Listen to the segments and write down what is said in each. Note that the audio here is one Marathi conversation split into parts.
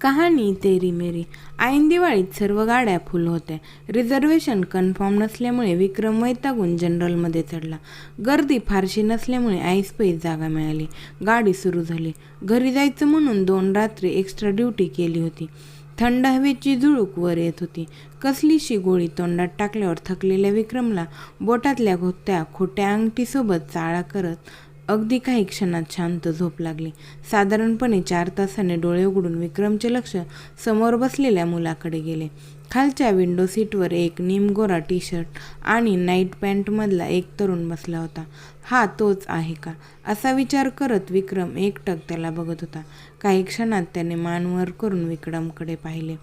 कहाणी तेरी मेरी. ऐन दिवाळीत सर्व गाड्या फुल होत्या. रिझर्वेशन कन्फर्म नसल्यामुळे विक्रम वैतागून जनरलमध्ये चढला. गर्दी फारशी नसल्यामुळे ऐसपैस जागा मिळाली. गाडी सुरू झाली. घरी जायचं म्हणून दोन रात्री एक्स्ट्रा ड्युटी केली होती. थंड हवेची झुळूक वर येत होती. कसलीशी गोळी तोंडात टाकल्यावर थकलेल्या विक्रमला बोटातल्या घोत्या खोट्या अंगठीसोबत चाळा करत अगदी काही क्षणात शांत झोप लागली. साधारणपणे चार तासाने डोळे उघडून विक्रमचे लक्ष समोर बसलेल्या मुलाकडे गेले. खालच्या विंडो सीटवर एक निमगोरा टी शर्ट आणि नाईट पॅन्टमधला एक तरुण बसला होता. हा तोच आहे का? असा विचार करत विक्रम एकटक त्याला बघत होता. काही क्षणात त्याने मानवर करून विक्रमकडे पाहिले.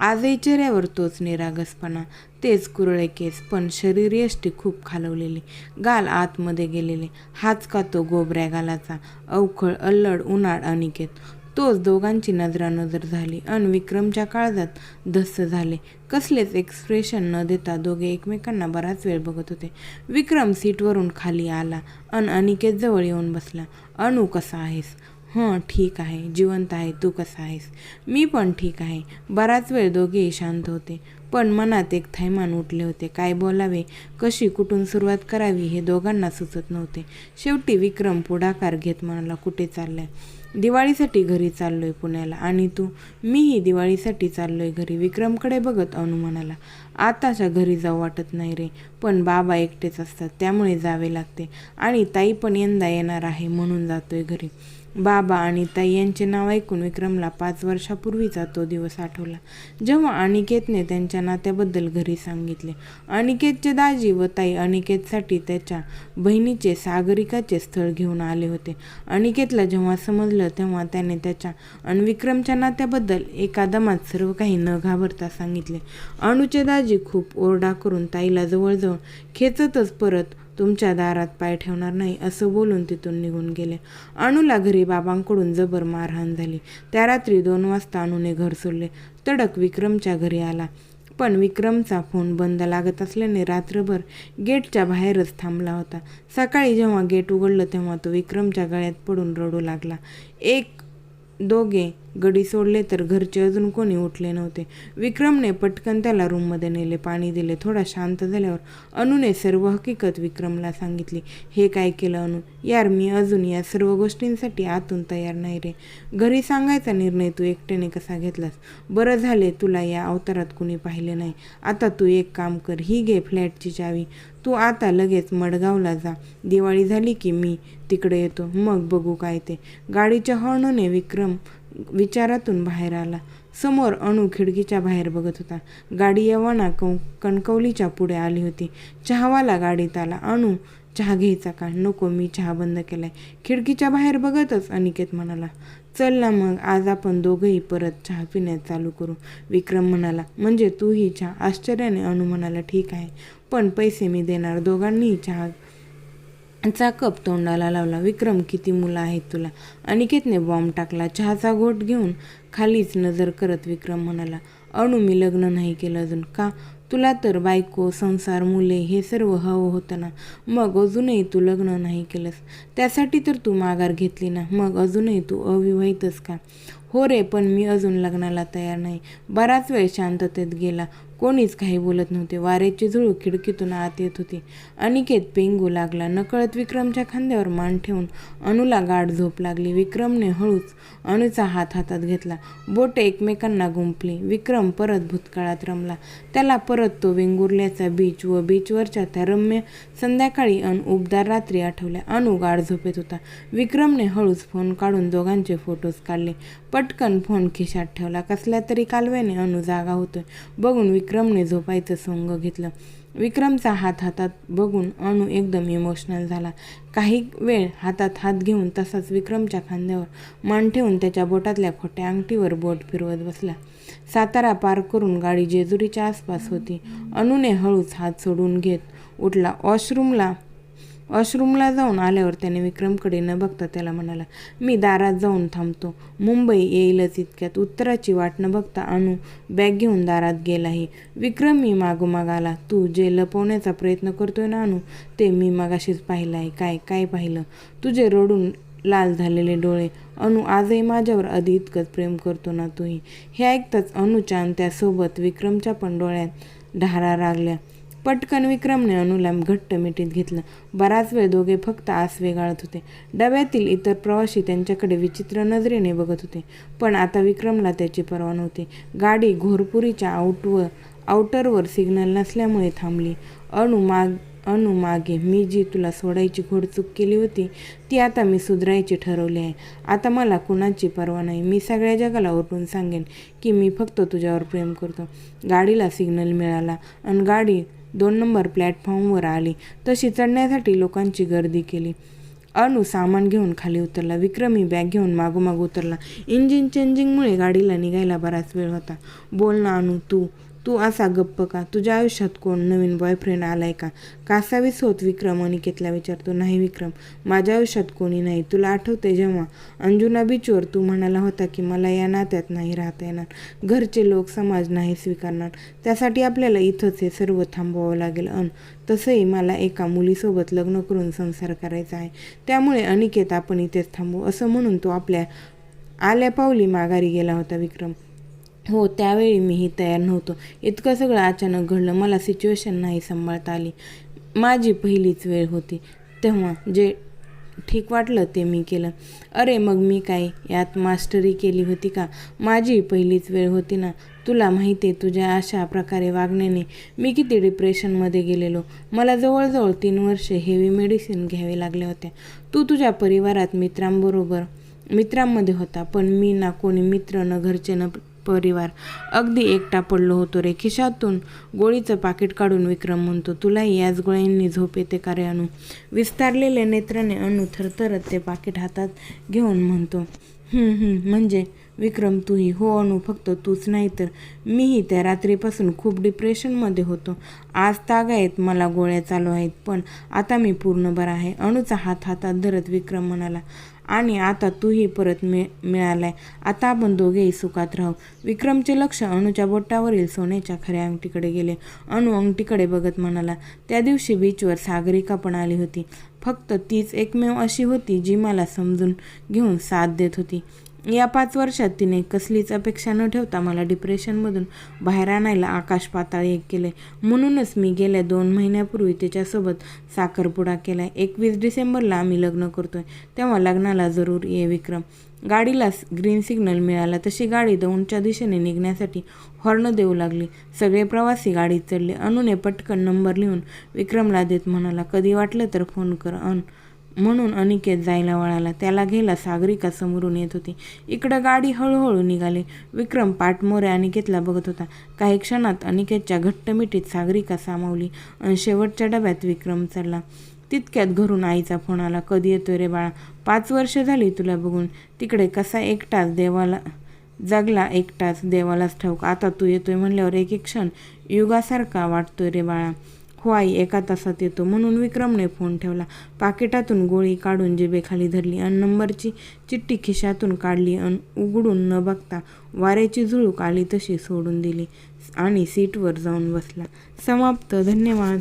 आजही चेहऱ्यावर तोच निरागसपणा तेच कुरळे केस पण शरीर यष्टी खूप खालवलेली. गाल आतमध्ये गेलेले. हाच का तो गोबऱ्या गालाचा? अवखळ अल्लड उन्हाळ अनिकेत. तोच दोघांची नजरानजर झाली अन विक्रमच्या काळजात धस्स झाले. कसलेच एक्सप्रेशन न देता दोघे एकमेकांना बराच वेळ बघत होते. विक्रम सीटवरून खाली आला अन अनिकेत जवळ येऊन बसला. अनु कसा आहेस? हं ठीक आहे जिवंत आहे तू कसा आहेस? मी पण ठीक आहे. बराच वेळ दोघेही शांत होते. पण मनात एक थैमान उठले होते. काय बोलावे? कशी? कुठून सुरुवात करावी? हे दोघांना सुचत नव्हते. शेवटी विक्रम पुढाकार घेत म्हणाला कुठे चाललाय? दिवाळीसाठी घरी चाललोय पुण्याला. आणि तू? मीही दिवाळीसाठी चाललोय घरी. विक्रमकडे बघत अनु म्हणाला आताच्या घरी जाऊ वाटत नाही रे. पण बाबा एकटेच असतात त्यामुळे जावे लागते. आणि ताई पण यंदा येणार आहे म्हणून जातोय घरी. बाबा आणि ताई यांचे नाव ऐकून विक्रमला पाच वर्षापूर्वीचा तो दिवस आठवला. जेव्हा अनिकेतने त्यांच्या नात्याबद्दल घरी सांगितले. अनिकेतचे दाजी व ताई अनिकेतसाठी त्याच्या बहिणीचे सागरिकाचे स्थळ घेऊन आले होते. अनिकेतला जेव्हा समजलं तेव्हा त्याने त्याच्या आणि विक्रमच्या नात्याबद्दल एका दमात सर्व काही न घाबरता सांगितले. अणूचे दाजी खूप ओरडा करून ताईला जवळजवळ खेचतच परत तुमच्या दारात पाय ठेवणार नाही असं बोलून तिथून निघून गेले. अणूला घरी बाबांकडून जबर मारहाण झाली. त्या रात्री दोन वाजता अणूने घर सोडले. तडक विक्रमच्या घरी आला. पण विक्रमचा फोन बंद लागत असल्याने रात्रभर गेटच्या बाहेरच थांबला होता. सकाळी जेव्हा गेट उघडलं तेव्हा तो विक्रमच्या गळ्यात पडून रडू लागला. एक दोघे गडी सोडले तर घरचे अजून कोणी उठले नव्हते. विक्रमने पटकन त्याला रूममध्ये नेले पाणी दिले थोडा शांत झाल्यावर अनुने सर्व हकीकत विक्रमला सांगितली. हे काय केलं अनु? यार मी अजून या सर्व गोष्टींसाठी आतून तयार नाही रे. घरी सांगायचा निर्णय तू एकट्याने कसा घेतलास? बरं झाले तुला या अवतारात कुणी पाहिले नाही. आता तू एक काम कर ही घे फ्लॅटची चावी. तू आता लगेच मडगावला जा. दिवाळी झाली की मी तिकडे येतो. मग बघू काय ते. गाडीच्या हॉर्नने विक्रम विचारातून बाहेर आला. समोर अणू खिडकीच्या बाहेर बघत होता. गाडी यवाना कं कणकवलीच्या पुढे आली होती. चहावाला गाडीत आला. अणू चहा घ्यायचा का? नको मी चहा बंद केलाय. खिडकीच्या बाहेर बघतच अनिकेत म्हणाला चल ना मग आज आपण दोघंही परत चहा पिण्यात चालू करू. विक्रम म्हणाला म्हणजे तूही चहा? आश्चर्याने अणू म्हणाला ठीक आहे पण पैसे मी देणार. दोघांनीही चहा चा कप तोंडाला लावला. विक्रम किती मुलं आहेत तुला? अनिकेतने बॉम्ब टाकला. चहाचा घोट घेऊन खालीच नजर करत विक्रम म्हणाला अणू मी लग्न नाही केलं अजून. का? तुला तर बायको संसार मुले हे सर्व हवं होतं ना. मग अजूनही तू लग्न नाही केलंस. त्यासाठी तर तू माघार घेतली ना. मग अजूनही तू अविवाहितच का? हो रे पण मी अजून लग्नाला तयार नाही. बराच वेळ शांततेत गेला. कोणीच काही बोलत नव्हते. वाऱ्याची झुळूक खिडकीतून आत येत होती. अनिकेत पेंगू लागला. नकळत विक्रमच्या खांद्यावर मान ठेवून अणूला गाठ झोप लागली. विक्रमने हळूच अणूचा हात हातात घेतला. बोटे एकमेकांना गुंपली विक्रम परत भूतकाळात रमला. त्याला परत तो वेंगुर्ल्याचा बीच व बीचवरच्या त्या रम्य संध्याकाळी अन उबदार रात्री आठवल्या. अणू गाढ झोपेत होता. विक्रमने हळूच फोन काढून दोघांचे फोटोज काढले. पटकन फोन खिशात ठेवला. कसल्या तरी कालव्याने अणू जागा होतोय. बघून विक्रमने झोपायचं सोंग घेतलं. विक्रमचा हात हातात बघून अणू एकदम इमोशनल झाला. काही वेळ हातात हात घेऊन तसाच विक्रमच्या खांद्यावर मान ठेवून त्याच्या बोटातल्या खोट्या अंगठीवर बोट फिरवत बसला. सातारा पार करून गाडी जेजुरीच्या आसपास होती. अणूने हळूच हात सोडून घेत उठला. वॉशरूमला वॉशरूमला जाऊन आल्यावर त्याने विक्रमकडे न बघता त्याला म्हणाला मी दारात जाऊन थांबतो. मुंबई येईलच इतक्यात. उत्तराची वाट न बघता अणू बॅग घेऊन दारात गेलाही. विक्रम मी मागोमाग आला तू जे लपवण्याचा प्रयत्न करतोय ना अणू ते मी मगाशीच पाहिलं आहे काय काय पाहिलं? तुझे रडून लाल झालेले डोळे. अनु आजही माझ्यावर आधी इतकंच प्रेम करतो ना तूही. हे ऐकताच अनुच्या आणि त्यासोबत विक्रमच्या पण डोळ्यात धारा लागल्या. पटकन विक्रमने अनुला घट्ट मिठीत घेतलं. बराच वेळ दोघे फक्त आसवे गाळत होते. डब्यातील इतर प्रवासी त्यांच्याकडे विचित्र नजरेने बघत होते. पण आता विक्रमला त्याची पर्वा नव्हती. गाडी घोरपुरीच्या आउटवर आउटरवर सिग्नल नसल्यामुळे थांबली. अणु माग अनु मागे मी जी तुला सोडायची घोडचूक केली होती ती आता मी सुधारायची ठरवली आहे. आता मला कुणाची पर्वा नाही. मी सगळ्या जगाला ओरडून सांगेन की मी फक्त तुझ्यावर प्रेम करतो. गाडीला सिग्नल मिळाला. आणि गाडी दोन नंबर प्लॅटफॉर्मवर आली. तशी चढण्यासाठी लोकांची गर्दी केली. अनु सामान घेऊन खाली उतरला. विक्रमी बॅग घेऊन मागोमाग उतरला. इंजिन चेंजिंगमुळे गाडीला निघायला बराच वेळ होता. बोल ना अनु तू तू असा गप्प का? तुझ्या आयुष्यात कोण नवीन बॉयफ्रेंड आलाय का? कासावीस होत विक्रम अनिकेतला विचारतो नाही विक्रम. माझ्या आयुष्यात कोणी नाही. तुला आठवते जेव्हा अंजुना बीचवर तू म्हणाला होता की मला या नात्यात नाही राहता येणार. घरचे लोक समाज नाही स्वीकारणार. त्यासाठी आपल्याला इथंच हे सर्व थांबवावं लागेल. अन तसंही मला एका मुलीसोबत लग्न करून संसार करायचा आहे. त्यामुळे अनिकेत आपण इथेच थांबू. असं म्हणून तो आपल्या आल्या पावली माघारी गेला होता विक्रम. हो त्यावेळी मीही तयार नव्हतो. इतकं सगळं अचानक घडलं मला सिच्युएशन नाही सांभाळता आली. माझी पहिलीच वेळ होती. तेव्हा जे ठीक वाटलं ते मी केलं. अरे मग मी काय? यात मास्टरी केली होती का? माझी पहिलीच वेळ होती ना? तुला माहिती आहे तुझ्या अशा प्रकारे वागण्याने मी किती डिप्रेशनमध्ये गेलेलो. मला जवळजवळ तीन वर्षे हेवी मेडिसिन घ्यावे लागल्या होत्या. तू तुझ्या परिवारात मित्रांबरोबर मित्रांमध्ये होता पण मी ना कोणी मित्र न घरचे न परिवार. अगदी एकटा पडलो होतो रे खिशातून. गोळीचं पाकिट काढून विक्रम म्हणतो तुलाही याच गोळ्यांनी झोप येते का रे अनु? विस्तारलेल्या नेत्राने अनु थरथरत ते पाकिट हातात घेऊन म्हणतो म्हणजे? विक्रम तूही? हो अनु फक्त तूच नाही तर मीही त्या रात्रीपासून खूप डिप्रेशनमध्ये होतो. आज ताग आहेत मला गोळ्या चालू आहेत पण आता मी पूर्ण बरा आहे. अणूचा हात हातात धरत विक्रम म्हणाला आणि आता तूही परत मिळ मिळालाय. आता आपण दोघेही सुखात राहू. विक्रमचे लक्ष अणूच्या बोटावरील सोन्याच्या खऱ्या अंगठीकडे गेले. अणू अंगठीकडे बघत म्हणाला त्या दिवशी बीचवर सागरिका पण आली होती. फक्त तीच एकमेव अशी होती जी मला समजून घेऊन साथ देत होती. या पाच वर्षात तिने कसलीच अपेक्षा न ठेवता मला डिप्रेशनमधून बाहेर आणायला आकाश पाताळ एक केले म्हणूनच मी गेल्या दोन महिन्यापूर्वी तिच्यासोबत साखरपुडा केला एकवीस डिसेंबरला आम्ही लग्न करतोय. तेव्हा लग्नाला जरूर ये विक्रम. गाडीला ग्रीन सिग्नल मिळाला. तशी गाडी दौंडच्या दिशेने निघण्यासाठी हॉर्न देऊ लागली. सगळे प्रवासी गाडीत चढले. अनुने पटकन नंबर लिहून विक्रमला देत म्हणाला कधी वाटलं तर फोन कर अन म्हणून अनिकेत जायला वळाला. त्याला घ्यायला सागरिका समोरून येत होती. इकडं गाडी हळूहळू निघाली. विक्रम पाठमोरे अनिकेतला बघत होता. काही क्षणात अनिकेतच्या घट्ट मिठीत सागरिका सामावली आणि शेवटच्या डब्यात विक्रम चढला तितक्यात घरून आईचा फोन आला. कधी येतोय रे बाळा? पाच वर्ष झाली तुला बघून. तिकडे कसा एकटाच देवाला जगला एकटाच देवालाच ठाऊक. आता तू येतोय म्हणल्यावर एक एक क्षण युगासारखा वाटतोय रे बाळा. हो आई एका तासात येतो म्हणून विक्रमने फोन ठेवला. पाकिटातून गोळी काढून जिबेखाली धरली अन नंबरची चिठ्ठी खिशातून काढली अन उघडून न बघता वाऱ्याची झुळूक आली तशी सोडून दिली आणि सीटवर जाऊन बसला. समाप्त. धन्यवाद.